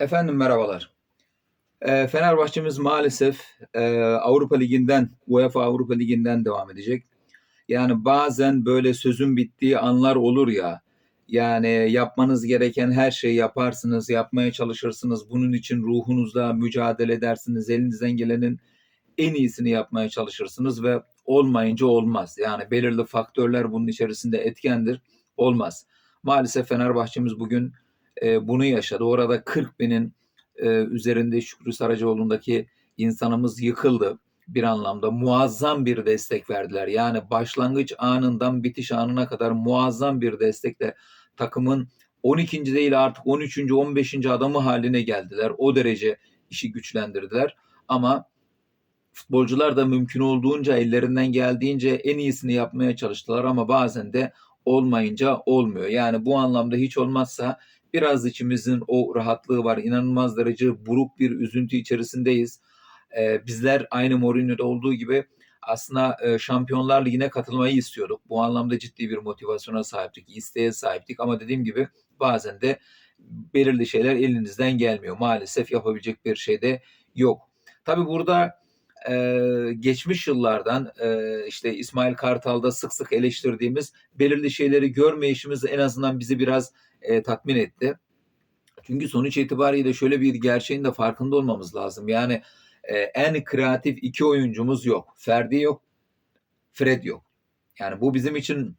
Efendim merhabalar. Eee, Fenerbahçe'miz maalesef eee, Avrupa Ligi'nden, UEFA Avrupa Ligi'nden devam edecek. Yani bazen böyle sözün bittiği anlar olur ya. Yani yapmanız gereken her şeyi yaparsınız, yapmaya çalışırsınız. Bunun için ruhunuzla mücadele edersiniz. Elinizden gelenin en iyisini yapmaya çalışırsınız ve olmayınca olmaz. Yani belirli faktörler bunun içerisinde etkendir. Olmaz. Maalesef Fenerbahçe'miz bugün e, bunu yaşadı. Orada 40 binin e, üzerinde Şükrü Saracoğlu'ndaki insanımız yıkıldı bir anlamda. Muazzam bir destek verdiler. Yani başlangıç anından bitiş anına kadar muazzam bir destekle takımın 12. değil artık 13. 15. adamı haline geldiler. O derece işi güçlendirdiler. Ama futbolcular da mümkün olduğunca ellerinden geldiğince en iyisini yapmaya çalıştılar ama bazen de olmayınca olmuyor. Yani bu anlamda hiç olmazsa biraz içimizin o rahatlığı var. İnanılmaz derece buruk bir üzüntü içerisindeyiz. Ee, bizler aynı Mourinho'da olduğu gibi aslında e, Şampiyonlar Ligi'ne katılmayı istiyorduk. Bu anlamda ciddi bir motivasyona sahiptik, isteğe sahiptik ama dediğim gibi bazen de belirli şeyler elinizden gelmiyor. Maalesef yapabilecek bir şey de yok. Tabi burada e, geçmiş yıllardan e, işte İsmail Kartal'da sık sık eleştirdiğimiz belirli şeyleri görmeyişimiz en azından bizi biraz e, tatmin etti. Çünkü sonuç itibariyle şöyle bir gerçeğin de farkında olmamız lazım. Yani e, en kreatif iki oyuncumuz yok. Ferdi yok, Fred yok. Yani bu bizim için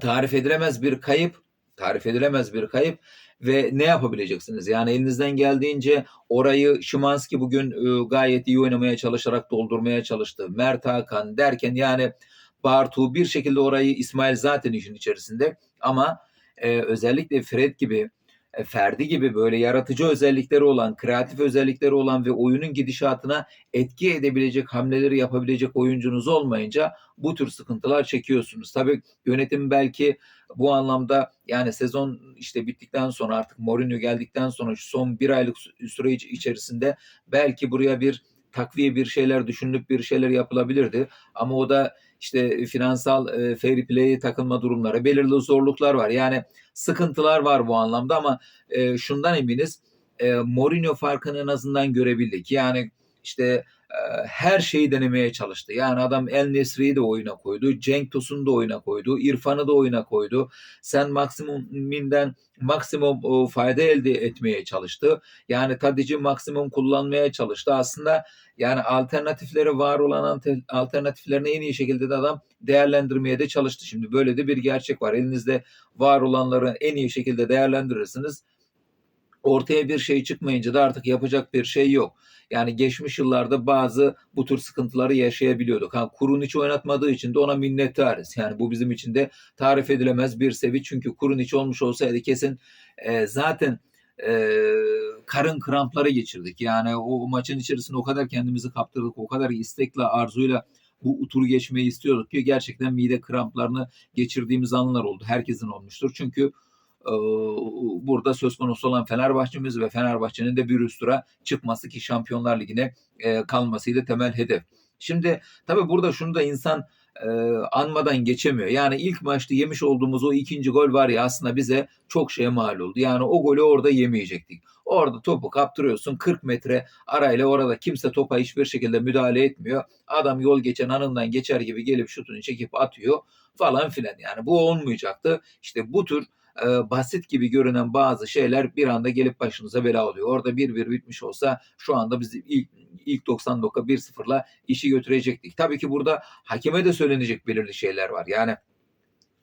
tarif edilemez bir kayıp. Tarif edilemez bir kayıp ve ne yapabileceksiniz? Yani elinizden geldiğince orayı Şimanski bugün e, gayet iyi oynamaya çalışarak doldurmaya çalıştı. Mert Hakan derken yani Bartu bir şekilde orayı İsmail zaten işin içerisinde ama e, özellikle Fred gibi Ferdi gibi böyle yaratıcı özellikleri olan, kreatif özellikleri olan ve oyunun gidişatına etki edebilecek hamleleri yapabilecek oyuncunuz olmayınca bu tür sıkıntılar çekiyorsunuz. Tabii yönetim belki bu anlamda yani sezon işte bittikten sonra artık Mourinho geldikten sonra şu son bir aylık süre içerisinde belki buraya bir takviye bir şeyler düşünülüp bir şeyler yapılabilirdi. Ama o da işte finansal e, fair play takılma durumları, belirli zorluklar var. Yani sıkıntılar var bu anlamda ama e, şundan eminiz e, Mourinho farkını en azından görebildik. Yani işte her şeyi denemeye çalıştı. Yani adam El Nesri'yi de oyuna koydu. Cenk Tosun'u da oyuna koydu. İrfan'ı da oyuna koydu. Sen maksimuminden maksimum fayda elde etmeye çalıştı. Yani Tadic'i maksimum kullanmaya çalıştı. Aslında yani alternatifleri var olan alternatiflerini en iyi şekilde de adam değerlendirmeye de çalıştı. Şimdi böyle de bir gerçek var. Elinizde var olanları en iyi şekilde değerlendirirsiniz ortaya bir şey çıkmayınca da artık yapacak bir şey yok. Yani geçmiş yıllarda bazı bu tür sıkıntıları yaşayabiliyorduk. Ha, kurun hiç oynatmadığı için de ona minnettarız. Yani bu bizim için de tarif edilemez bir sevi. Çünkü kurun hiç olmuş olsaydı kesin e, zaten e, karın krampları geçirdik. Yani o, o maçın içerisinde o kadar kendimizi kaptırdık, o kadar istekle, arzuyla bu turu geçmeyi istiyorduk ki gerçekten mide kramplarını geçirdiğimiz anlar oldu. Herkesin olmuştur. Çünkü burada söz konusu olan Fenerbahçe'miz ve Fenerbahçe'nin de bir üst tura çıkması ki Şampiyonlar Ligi'ne kalmasıydı temel hedef. Şimdi tabii burada şunu da insan e, anmadan geçemiyor. Yani ilk maçta yemiş olduğumuz o ikinci gol var ya aslında bize çok şeye mal oldu. Yani o golü orada yemeyecektik. Orada topu kaptırıyorsun 40 metre arayla orada kimse topa hiçbir şekilde müdahale etmiyor. Adam yol geçen anından geçer gibi gelip şutunu çekip atıyor falan filan. Yani bu olmayacaktı. İşte bu tür e, basit gibi görünen bazı şeyler bir anda gelip başınıza bela oluyor. Orada 1-1 bitmiş olsa şu anda biz ilk ilk 90 dakika 1-0'la işi götürecektik. Tabii ki burada hakeme de söylenecek belirli şeyler var. Yani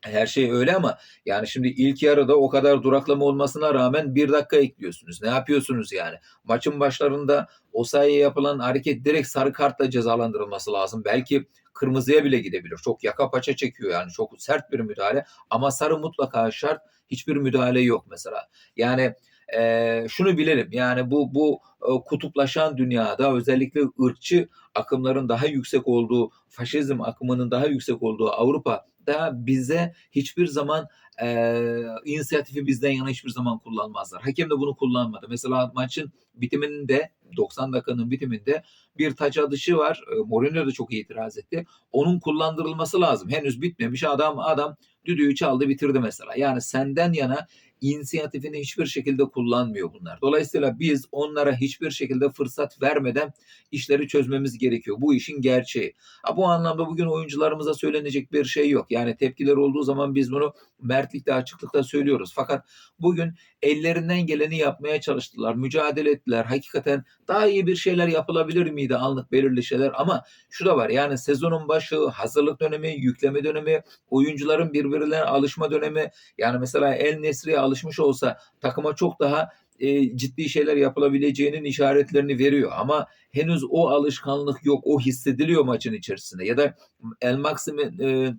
her şey öyle ama yani şimdi ilk yarıda o kadar duraklama olmasına rağmen bir dakika ekliyorsunuz. Ne yapıyorsunuz yani? Maçın başlarında o sayıya yapılan hareket direkt sarı kartla cezalandırılması lazım. Belki kırmızıya bile gidebilir. Çok yaka paça çekiyor yani çok sert bir müdahale ama sarı mutlaka şart. Hiçbir müdahale yok mesela. Yani e, şunu bilelim yani bu bu e, kutuplaşan dünyada özellikle ırkçı akımların daha yüksek olduğu, faşizm akımının daha yüksek olduğu Avrupa'da bize hiçbir zaman e, inisiyatifi bizden yana hiçbir zaman kullanmazlar. Hakem de bunu kullanmadı. Mesela maçın bitiminde 90 dakikanın bitiminde bir taç adışı var. E, Mourinho da çok itiraz etti. Onun kullandırılması lazım. Henüz bitmemiş adam adam düdüğü çaldı bitirdi mesela. Yani senden yana inisiyatifini hiçbir şekilde kullanmıyor bunlar. Dolayısıyla biz onlara hiçbir şekilde fırsat vermeden işleri çözmemiz gerekiyor. Bu işin gerçeği. Ha, bu anlamda bugün oyuncularımıza söylenecek bir şey yok. Yani tepkiler olduğu zaman biz bunu mertlikte açıklıkta söylüyoruz. Fakat bugün ellerinden geleni yapmaya çalıştılar. Mücadele ettiler. Hakikaten daha iyi bir şeyler yapılabilir miydi anlık belirli şeyler ama şu da var yani sezonun başı, hazırlık dönemi, yükleme dönemi, oyuncuların birbirlerine alışma dönemi yani mesela El Nesri'ye alışmış olsa takıma çok daha e, ciddi şeyler yapılabileceğinin işaretlerini veriyor ama henüz o alışkanlık yok. O hissediliyor maçın içerisinde ya da El Maxim'i e,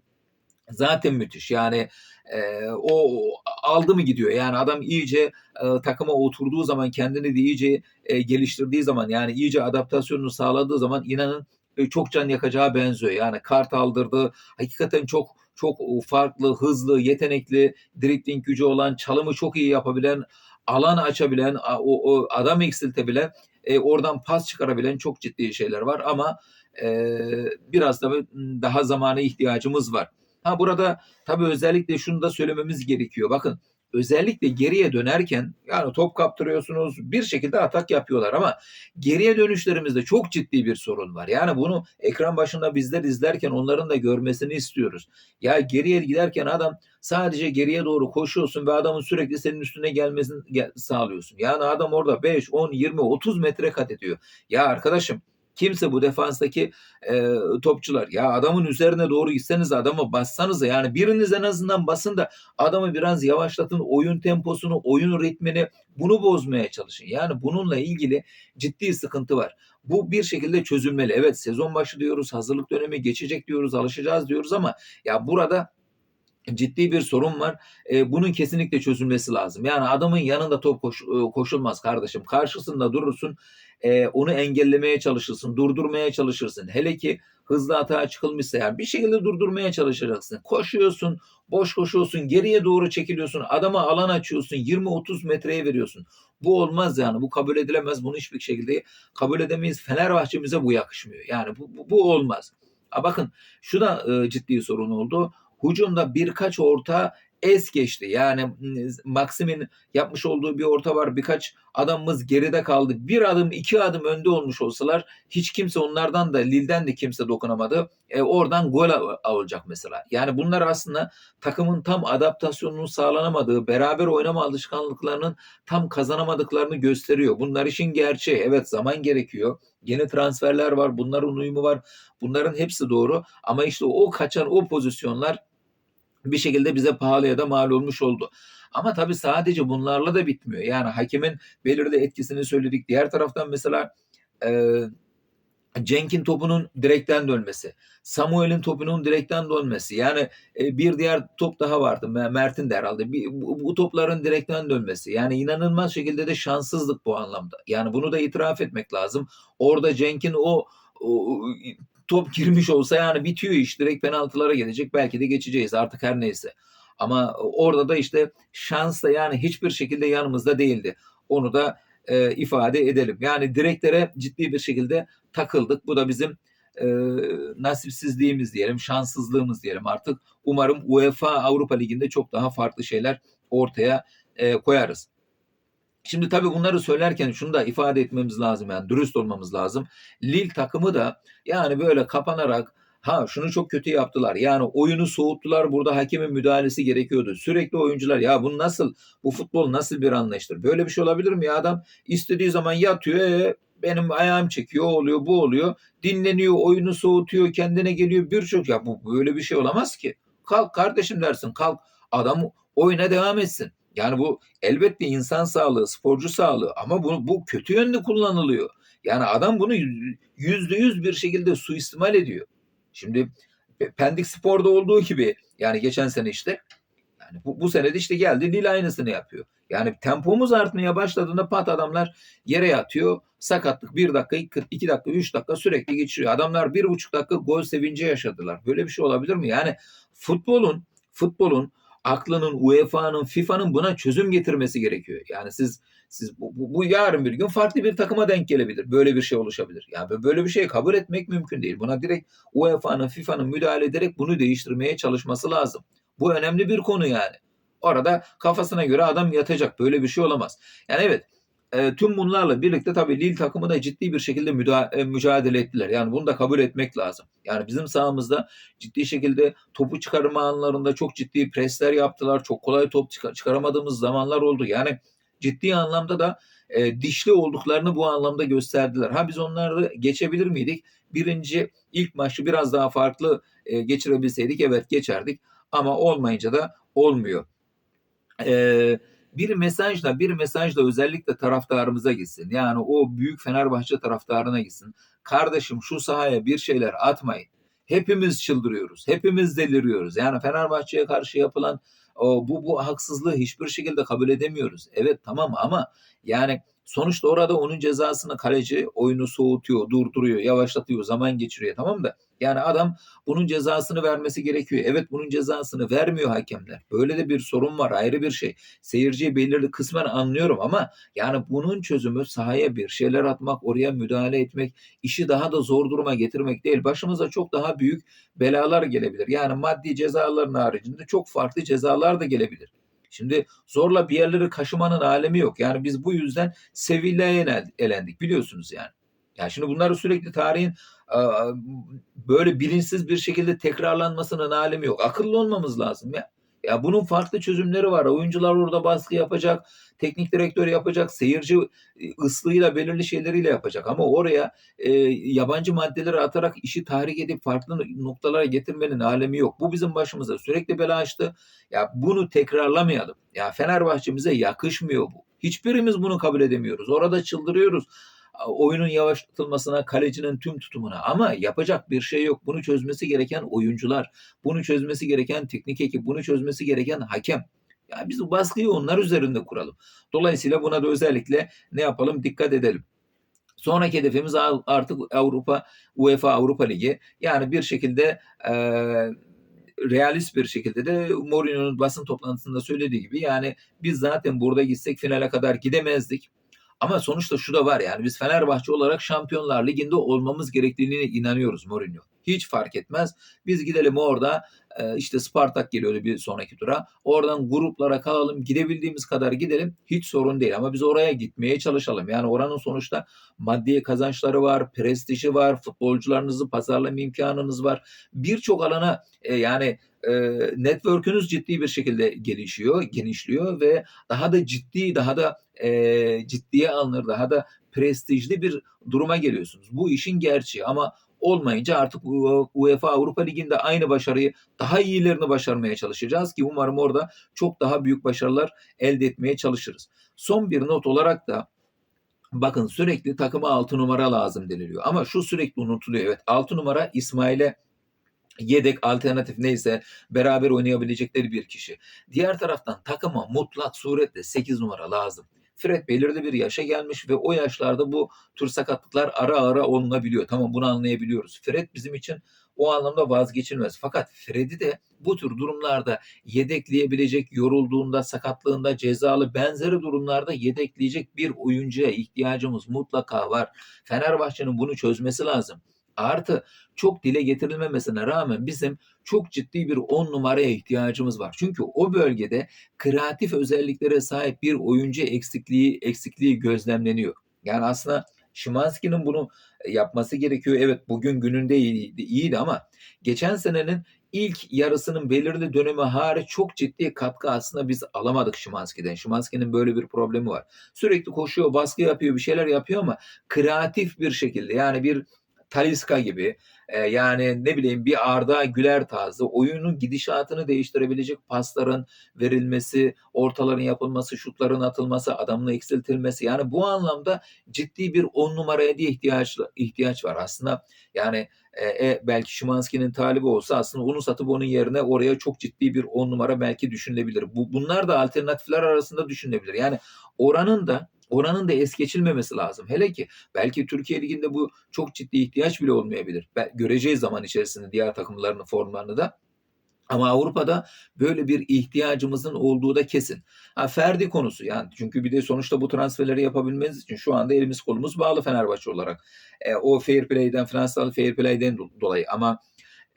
zaten müthiş. Yani e, o aldı mı gidiyor. Yani adam iyice e, takıma oturduğu zaman kendini de iyice e, geliştirdiği zaman yani iyice adaptasyonunu sağladığı zaman inanın e, çok can yakacağı benziyor. Yani kart aldırdı. Hakikaten çok çok farklı, hızlı, yetenekli, drifting gücü olan, çalımı çok iyi yapabilen, alan açabilen, o, o adam eksiltebilen, e, oradan pas çıkarabilen çok ciddi şeyler var ama e, biraz da daha zamana ihtiyacımız var. Ha burada tabii özellikle şunu da söylememiz gerekiyor. Bakın özellikle geriye dönerken yani top kaptırıyorsunuz bir şekilde atak yapıyorlar ama geriye dönüşlerimizde çok ciddi bir sorun var. Yani bunu ekran başında bizler izlerken onların da görmesini istiyoruz. Ya geriye giderken adam sadece geriye doğru koşuyorsun ve adamın sürekli senin üstüne gelmesini sağlıyorsun. Yani adam orada 5, 10, 20, 30 metre kat ediyor. Ya arkadaşım Kimse bu defanstaki e, topçular ya adamın üzerine doğru gitseniz adamı bassanız yani biriniz en azından basın da adamı biraz yavaşlatın oyun temposunu oyun ritmini bunu bozmaya çalışın. Yani bununla ilgili ciddi sıkıntı var. Bu bir şekilde çözülmeli. Evet sezon başı diyoruz hazırlık dönemi geçecek diyoruz alışacağız diyoruz ama ya burada ciddi bir sorun var. E, bunun kesinlikle çözülmesi lazım. Yani adamın yanında top koş, koşulmaz kardeşim. Karşısında durursun, e, onu engellemeye çalışırsın, durdurmaya çalışırsın. Hele ki hızlı hata çıkılmışsa yani bir şekilde durdurmaya çalışacaksın. Koşuyorsun, boş koşuyorsun, geriye doğru çekiliyorsun, adama alan açıyorsun, 20-30 metreye veriyorsun. Bu olmaz yani, bu kabul edilemez. Bunu hiçbir şekilde kabul edemeyiz. Fenerbahçe'mize bu yakışmıyor. Yani bu, bu, bu olmaz. A bakın şu da e, ciddi sorun oldu. Hucumda birkaç orta es geçti. Yani Maxim'in yapmış olduğu bir orta var. Birkaç adamımız geride kaldı. Bir adım iki adım önde olmuş olsalar hiç kimse onlardan da Lille'den de kimse dokunamadı. E, oradan gol alacak mesela. Yani bunlar aslında takımın tam adaptasyonunun sağlanamadığı, beraber oynama alışkanlıklarının tam kazanamadıklarını gösteriyor. Bunlar işin gerçeği. Evet zaman gerekiyor. Yeni transferler var. Bunların uyumu var. Bunların hepsi doğru. Ama işte o kaçan o pozisyonlar bir şekilde bize pahalıya da mal olmuş oldu. Ama tabii sadece bunlarla da bitmiyor. Yani hakemin belirli etkisini söyledik. Diğer taraftan mesela e, Cenk'in topunun direkten dönmesi, Samuel'in topunun direkten dönmesi. Yani e, bir diğer top daha vardı. Mert'in de herhalde. Bir, bu, bu topların direkten dönmesi. Yani inanılmaz şekilde de şanssızlık bu anlamda. Yani bunu da itiraf etmek lazım. Orada Cenk'in o, o top girmiş olsa yani bitiyor iş. Direkt penaltılara gelecek. Belki de geçeceğiz artık her neyse. Ama orada da işte şans da yani hiçbir şekilde yanımızda değildi. Onu da e, ifade edelim. Yani direklere ciddi bir şekilde takıldık. Bu da bizim e, nasipsizliğimiz diyelim, şanssızlığımız diyelim artık. Umarım UEFA Avrupa Ligi'nde çok daha farklı şeyler ortaya e, koyarız. Şimdi tabii bunları söylerken şunu da ifade etmemiz lazım yani dürüst olmamız lazım. Lille takımı da yani böyle kapanarak ha şunu çok kötü yaptılar. Yani oyunu soğuttular. Burada hakemin müdahalesi gerekiyordu. Sürekli oyuncular ya bu nasıl bu futbol nasıl bir anlayıştır? Böyle bir şey olabilir mi ya adam istediği zaman yatıyor e, benim ayağım çekiyor oluyor bu oluyor. Dinleniyor oyunu soğutuyor kendine geliyor birçok ya bu böyle bir şey olamaz ki. Kalk kardeşim dersin kalk adam oyuna devam etsin. Yani bu elbette insan sağlığı, sporcu sağlığı ama bu, bu kötü yönde kullanılıyor. Yani adam bunu yüzde yüz bir şekilde suistimal ediyor. Şimdi Pendik Spor'da olduğu gibi yani geçen sene işte yani bu, bu sene de işte geldi Lille aynısını yapıyor. Yani tempomuz artmaya başladığında pat adamlar yere yatıyor. Sakatlık bir dakika, iki dakika, üç dakika sürekli geçiriyor. Adamlar bir buçuk dakika gol sevinci yaşadılar. Böyle bir şey olabilir mi? Yani futbolun futbolun aklının, UEFA'nın, FIFA'nın buna çözüm getirmesi gerekiyor. Yani siz siz bu, bu, bu yarın bir gün farklı bir takıma denk gelebilir. Böyle bir şey oluşabilir. Yani böyle bir şey kabul etmek mümkün değil. Buna direkt UEFA'nın, FIFA'nın müdahale ederek bunu değiştirmeye çalışması lazım. Bu önemli bir konu yani. Orada kafasına göre adam yatacak. Böyle bir şey olamaz. Yani evet e, tüm bunlarla birlikte tabii Lille takımı da ciddi bir şekilde müda- e, mücadele ettiler. Yani bunu da kabul etmek lazım. Yani bizim sahamızda ciddi şekilde topu çıkarma anlarında çok ciddi presler yaptılar. Çok kolay top çıkar- çıkaramadığımız zamanlar oldu. Yani ciddi anlamda da e, dişli olduklarını bu anlamda gösterdiler. Ha biz onları geçebilir miydik? Birinci ilk maçı biraz daha farklı e, geçirebilseydik evet geçerdik. Ama olmayınca da olmuyor. Ee, bir mesajla bir mesajla özellikle taraftarımıza gitsin. Yani o büyük Fenerbahçe taraftarına gitsin. Kardeşim şu sahaya bir şeyler atmayın. Hepimiz çıldırıyoruz. Hepimiz deliriyoruz. Yani Fenerbahçe'ye karşı yapılan o, bu bu haksızlığı hiçbir şekilde kabul edemiyoruz. Evet tamam ama yani sonuçta orada onun cezasını kaleci oyunu soğutuyor, durduruyor, yavaşlatıyor, zaman geçiriyor tamam da yani adam bunun cezasını vermesi gerekiyor. Evet bunun cezasını vermiyor hakemler. Böyle de bir sorun var ayrı bir şey. Seyirciyi belirli kısmen anlıyorum ama yani bunun çözümü sahaya bir şeyler atmak, oraya müdahale etmek, işi daha da zor duruma getirmek değil. Başımıza çok daha büyük belalar gelebilir. Yani maddi cezaların haricinde çok farklı cezalar da gelebilir. Şimdi zorla bir yerleri kaşımanın alemi yok. Yani biz bu yüzden Sevilla'ya elendik biliyorsunuz yani. Yani şimdi bunları sürekli tarihin böyle bilinçsiz bir şekilde tekrarlanmasının alemi yok. Akıllı olmamız lazım ya. Ya bunun farklı çözümleri var. Oyuncular orada baskı yapacak, teknik direktör yapacak, seyirci ıslığıyla belirli şeyleriyle yapacak. Ama oraya e, yabancı maddeleri atarak işi tahrik edip farklı noktalara getirmenin alemi yok. Bu bizim başımıza sürekli bela açtı. Ya bunu tekrarlamayalım. Ya Fenerbahçe'mize yakışmıyor bu. Hiçbirimiz bunu kabul edemiyoruz. Orada çıldırıyoruz oyunun yavaşlatılmasına, kalecinin tüm tutumuna ama yapacak bir şey yok. Bunu çözmesi gereken oyuncular, bunu çözmesi gereken teknik ekip, bunu çözmesi gereken hakem. Yani biz bu baskıyı onlar üzerinde kuralım. Dolayısıyla buna da özellikle ne yapalım dikkat edelim. Sonraki hedefimiz artık Avrupa, UEFA Avrupa Ligi. Yani bir şekilde e, realist bir şekilde de Mourinho'nun basın toplantısında söylediği gibi yani biz zaten burada gitsek finale kadar gidemezdik. Ama sonuçta şu da var yani biz Fenerbahçe olarak Şampiyonlar Ligi'nde olmamız gerektiğine inanıyoruz Mourinho. Hiç fark etmez. Biz gidelim orada e, işte Spartak geliyordu bir sonraki tura. Oradan gruplara kalalım gidebildiğimiz kadar gidelim hiç sorun değil ama biz oraya gitmeye çalışalım. Yani oranın sonuçta maddi kazançları var, prestiji var, futbolcularınızı pazarlama imkanınız var. Birçok alana e, yani e, network'ünüz ciddi bir şekilde gelişiyor, genişliyor ve daha da ciddi, daha da e, ciddiye alınır, daha da prestijli bir duruma geliyorsunuz. Bu işin gerçeği ama olmayınca artık UEFA Avrupa Ligi'nde aynı başarıyı daha iyilerini başarmaya çalışacağız ki umarım orada çok daha büyük başarılar elde etmeye çalışırız. Son bir not olarak da bakın sürekli takıma 6 numara lazım deniliyor ama şu sürekli unutuluyor. Evet 6 numara İsmail'e yedek alternatif neyse beraber oynayabilecekleri bir kişi. Diğer taraftan takıma mutlak suretle 8 numara lazım. Fred belirli bir yaşa gelmiş ve o yaşlarda bu tür sakatlıklar ara ara olunabiliyor. Tamam bunu anlayabiliyoruz. Fred bizim için o anlamda vazgeçilmez. Fakat Fred'i de bu tür durumlarda yedekleyebilecek, yorulduğunda, sakatlığında, cezalı benzeri durumlarda yedekleyecek bir oyuncuya ihtiyacımız mutlaka var. Fenerbahçe'nin bunu çözmesi lazım. Artı çok dile getirilmemesine rağmen bizim çok ciddi bir on numaraya ihtiyacımız var. Çünkü o bölgede kreatif özelliklere sahip bir oyuncu eksikliği eksikliği gözlemleniyor. Yani aslında Şimanski'nin bunu yapması gerekiyor. Evet bugün gününde iyiydi, iyiydi ama geçen senenin ilk yarısının belirli dönemi hariç çok ciddi katkı aslında biz alamadık Şimanski'den. Şimanski'nin böyle bir problemi var. Sürekli koşuyor, baskı yapıyor, bir şeyler yapıyor ama kreatif bir şekilde yani bir Taliska gibi e, yani ne bileyim bir Arda Güler tarzı oyunun gidişatını değiştirebilecek pasların verilmesi, ortaların yapılması, şutların atılması, adamın eksiltilmesi yani bu anlamda ciddi bir on numaraya diye ihtiyaç ihtiyaç var. Aslında yani e, e, belki Şimanski'nin talibi olsa aslında onu satıp onun yerine oraya çok ciddi bir on numara belki düşünülebilir. Bu, bunlar da alternatifler arasında düşünülebilir. Yani oranın da oranın da es geçilmemesi lazım. Hele ki belki Türkiye Ligi'nde bu çok ciddi ihtiyaç bile olmayabilir. Göreceğiz zaman içerisinde diğer takımların formlarını da. Ama Avrupa'da böyle bir ihtiyacımızın olduğu da kesin. Ha, Ferdi konusu yani çünkü bir de sonuçta bu transferleri yapabilmeniz için şu anda elimiz kolumuz bağlı Fenerbahçe olarak. E, o fair play'den, finansal fair play'den dolayı ama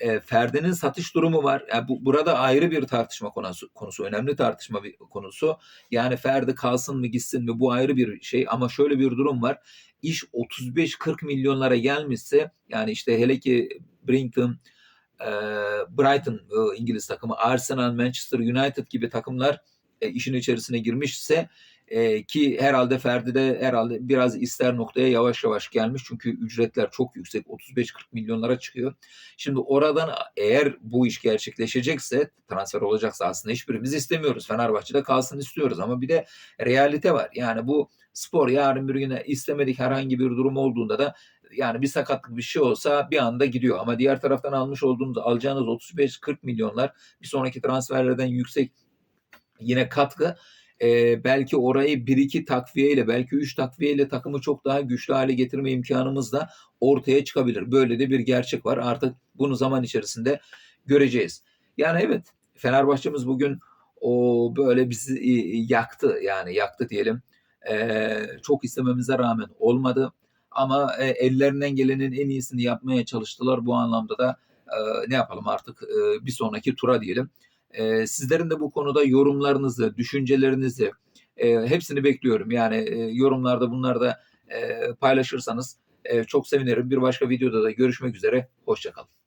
E, Ferdi'nin satış durumu var. Yani bu, burada ayrı bir tartışma konusu, konusu, önemli tartışma bir konusu. Yani Ferdi kalsın mı gitsin mi bu ayrı bir şey ama şöyle bir durum var. İş 35-40 milyonlara gelmişse yani işte hele ki Brighton, e, Brighton e, İngiliz takımı, Arsenal, Manchester United gibi takımlar e, işin içerisine girmişse e, ki herhalde Ferdi de herhalde biraz ister noktaya yavaş yavaş gelmiş çünkü ücretler çok yüksek 35-40 milyonlara çıkıyor. Şimdi oradan eğer bu iş gerçekleşecekse transfer olacaksa aslında hiçbirimiz istemiyoruz. Fenerbahçe'de kalsın istiyoruz ama bir de realite var. Yani bu spor yarın bir güne istemedik herhangi bir durum olduğunda da yani bir sakatlık bir şey olsa bir anda gidiyor. Ama diğer taraftan almış olduğunuz alacağınız 35-40 milyonlar bir sonraki transferlerden yüksek yine katkı e, belki orayı bir iki takviyeyle belki üç takviyeyle takımı çok daha güçlü hale getirme imkanımız da ortaya çıkabilir. Böyle de bir gerçek var. Artık bunu zaman içerisinde göreceğiz. Yani evet Fenerbahçe'miz bugün o böyle bizi yaktı yani yaktı diyelim. E, çok istememize rağmen olmadı. Ama e, ellerinden gelenin en iyisini yapmaya çalıştılar. Bu anlamda da e, ne yapalım artık e, bir sonraki tura diyelim. E, sizlerin de bu konuda yorumlarınızı, düşüncelerinizi e, hepsini bekliyorum. Yani e, yorumlarda bunları da e, paylaşırsanız e, çok sevinirim. Bir başka videoda da görüşmek üzere. Hoşçakalın.